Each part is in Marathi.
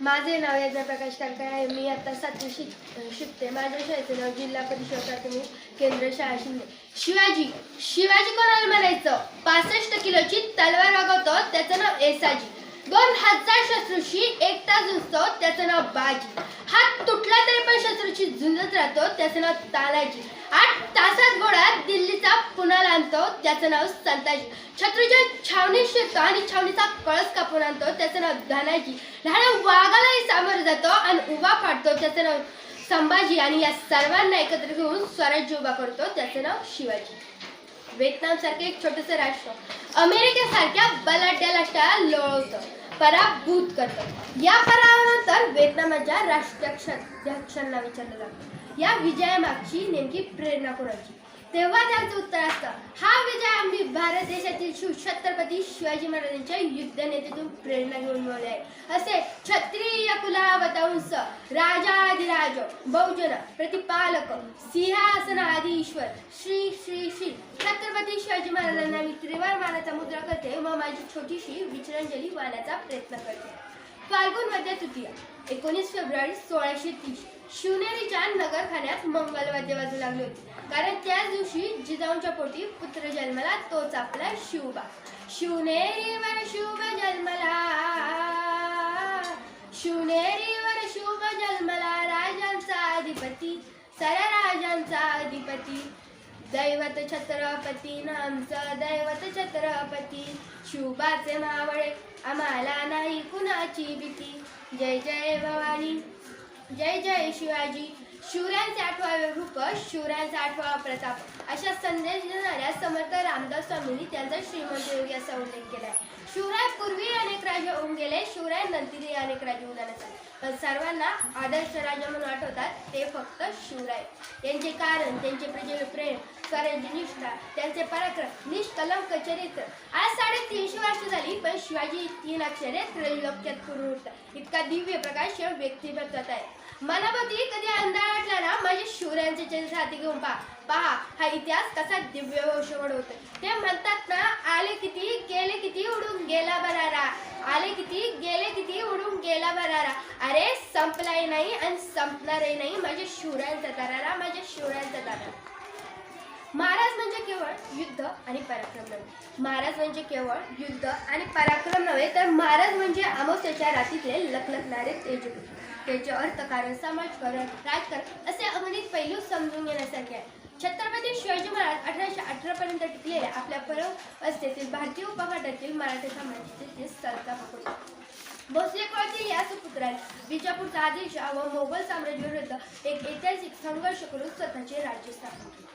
माझे नाव यज्ञा प्रकाश कालकर आहे. मी आता सातवी शिक शिकते. माझ्या शाळेचं नाव जिल्हा परिषद प्राथमिक केंद्र शाळा शिंदे. शिवाजी शिवाजी कोणाला म्हणायचं? पासष्ट किलोची तलवार वागवतो. त्याचं नाव एसाजी. दोन हजार शत्रूशी तास झुंजतो. त्याचं नाव बाजी. हात तुटला तरी पण शत्रूशी झुंजत राहतो त्याचं नाव तानाजी. आठ तासात घोडा दिल्लीचा पुन्हा आणतो त्याचं नाव संताजी. शत्रूच्या छावणी शिरतो आणि छावणीचा कळस कापून आणतो त्याचं नाव धनाजी. लहान वाघालाही सामोरं जातो आणि उभा फाडतो त्याचं नाव संभाजी. आणि या सर्वांना एकत्र घेऊन स्वराज्य उभा करतो त्याचं नाव शिवाजी. व्हिएतनाम सारखे एक छोटस राष्ट्र. अमेरिकेसारख्या बलाढ्य राष्ट्राला लोळवतं. पराभूत करतो या पराभवानंतर व्हिएतनामाच्या राष्ट्राध्यक्षांना विचारलं जातं. या विजयामागची नेमकी प्रेरणा कोणाची? तेव्हा त्यांचं उत्तर असतं. हा विजय आम्ही भारत देशातील शिव छत्रपती शिवाजी महाराजांच्या युद्ध नेतेतून प्रेरणा घेऊन मिळवले आहे. असे क्षत्रिय कुलावतांस राजाधिराज बहुजन प्रतिपालक सिंहासनाधी ईश्वर श्री श्री शिवाजी महाराजांना मी मानाचा मुद्रा करते व माझी छोटीशी विचरांजली वाहण्याचा प्रयत्न करते. फाल्गुनमध्ये तृतीया एकोणीस फेब्रुवारी सोळाशे तीस शिवनेरीच्या नगरखान्यात मंगलवाद्य वाजू लागले होते. कारण त्याच दिवशी जिजाऊंच्या पोटी पुत्र जन्मला तोच आपला शिवबा. शिवनेरीवर शुभ जन्मला शिवनेरीवर शुभ जन्मला राजांचा अधिपती सरा राजांचा अधिपती. दैवत छत्रपती नामचं दैवत छत्रपती. शिवबाचे मावळे आम्हाला नाही कुणाची भीती. जय जय भवानी जय जय शिवाजी. शिवरायांचे आठवावे रूप शिवरायांचा आठवा प्रताप. अशा संदेश देणाऱ्या समर्थ रामदास स्वामींनी त्यांचा श्रीमंत योगी असा उल्लेख केला शिवराय राजे होऊन गेले. शिवराय नंतरही अनेक राजे उदाहरण झाले पण सर्वांना आदर्श राजा म्हणून आठवतात ते फक्त शिवराय. त्यांचे कारण त्यांचे प्रजेचे प्रेम स्वराज्य निष्ठा त्यांचे पराक्रम निष्कलंक चरित्र. आज साडेतीनशे वर्ष झाली पण शिवाजी तीन अक्षरे त्रैलोक्यात पूर्ण इतका दिव्य प्रकाश व्यक्तिमत्वात आहे. मनाभोवती कधी अंधार वाटला ना माझे शिवरायांचे चरित्र हाती घेऊन पहा. पहा हा इतिहास कसा दिव्य वशवड होतो ते म्हणतात ना आले किती गेले किती उडून गेला बरारा. आले किती गेले किती उडून गेला बरारा. अरे संपलाही नाही आणि संपणारही नाही. माझ्या शिवरायांचा तारारा माझ्या शिवरायांचा तारारा. महाराज म्हणजे केवळ युद्ध आणि पराक्रम नव्हे. महाराज म्हणजे केवळ युद्ध आणि पराक्रम नव्हे. तर महाराज म्हणजे अमावस्याच्या रात्रीतले लखलखणारे तेज त्याचे अर्थकारण समाजकारण राजकारण असे अगणित पैलू समजून घेण्यासारखे आहे. छत्रपती शिवाजी महाराज अठराशे अठरा पर्यंत टिकलेल्या आपल्या परवस्थेतील भारतीय उपखंडातील मराठी समाजाचे होते भोसले कुळातील या सुपुत्राने विजापूरचा आदिलशाह व मोगल साम्राज्य विरुद्ध एक ऐतिहासिक संघर्ष करून स्वतःचे राज्य स्थापन केले.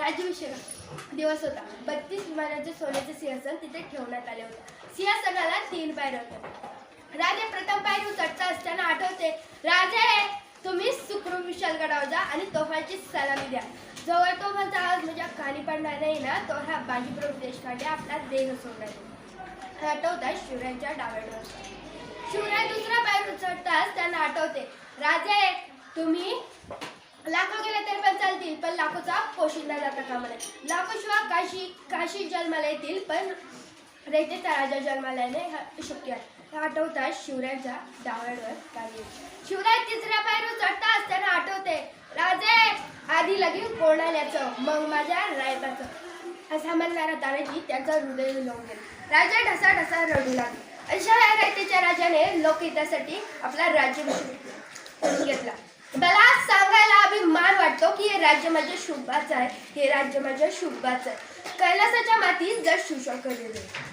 राज्याभिषेक दिवस होता. बत्तीस विमानाचे सोन्याचे सिंहासन तिथे ठेवण्यात आले होते. सिंहासनाला तीन पायऱ्या होत्या. राजे प्रथम पायरी उचडता असताना आठवते राजे तुम्ही सुखरूप विशाल गडावर जा आणि तोफाची सलामी द्या. जवळ तोफाचा आवाज म्हणजे कानी पडणार नाही ना तो हा बाजीप्रभू देशपांडे आपला देह सोडणार हे आठवतात शिवरायांच्या डाव्या शिवराय दुसरा पायर उचलताच त्यांना आठवते. राजे तुम्ही लाखो गेले तरी पण चालतील पण लाखोचा पोशिंदा जाता कामा नये लाखो शिवाय काशी काशी जन्माला येतील पण रेतेचा राजा जन्माला येणे शक्य आहे. आठवतात शिवरायांच्या डावळ्यावर कार्य शिवराय तिसऱ्या पायरू चढता असताना आठवते राजे आधी लगीन कोणाल्याचं मग माझ्या रायताचं. असा म्हणणारा तानाजी त्याचा हृदय लावून गेला. राजा ढसा ढसा रडू लागला. अशा या रायतेच्या राजाने लोकहितासाठी आपला राज्याभिषेक करून घेतला. मला सांगायला अभिमान वाटतो की हे राज्य माझ्या शुभाचं आहे हे राज्य माझ्या शुभाचं आहे. कैलासाच्या मातीत जर शिवशंकर गेले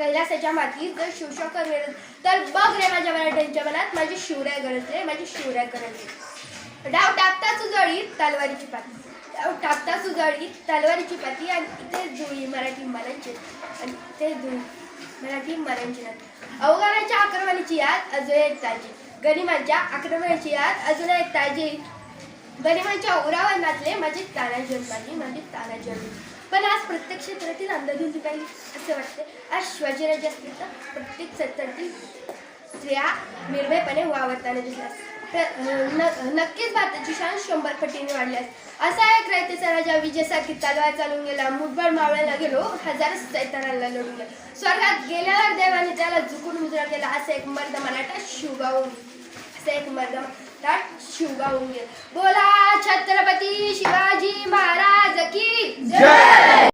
कैलासाच्या मातीत जर शिवशंकर मिळत तर बघ रे माझ्या मराठ्यांच्या मनात माझी शिवराय गरज रे माझी शिवराय गरज डाव टाकता सुजळी तलवारीची पाती. डाव टाकता सुजळी तलवारीची पाती आणि इथे जुळी मराठी मनांची आणि इथे जुळी मराठी मरांची नात. अवघानाच्या आक्रमणाची याद अजून एक ताजी. गनिमांच्या आक्रमणाची याद अजून एक ताजी. गनिमांच्या उरावर नाचले माझे तानाजी माझी माझी तानाजी. पण आज प्रत्येक क्षेत्रातील अंधधुंद काही असे वाटते. आज शिवाजीराजे असतील तर प्रत्येक क्षेत्रातील स्त्रिया निर्भयपणे वावरताना दिसल्यास न- नक्कीच भारताची शान शंभर पटीने वाढली असा एक रयतेचा राजा विजयासारखी तलवार चालून गेला. मुठभर मावळ्याला गेलो हजार सैतानाला लढून गेला. स्वर्गात गेल्यावर देवाने त्याला झुकून मुजरा केला. असा एक मर्द मराठा शिवगावून असा एक मर्द मराठा शिवगावून बोला छत्रपती शिवाजी महाराज की जय!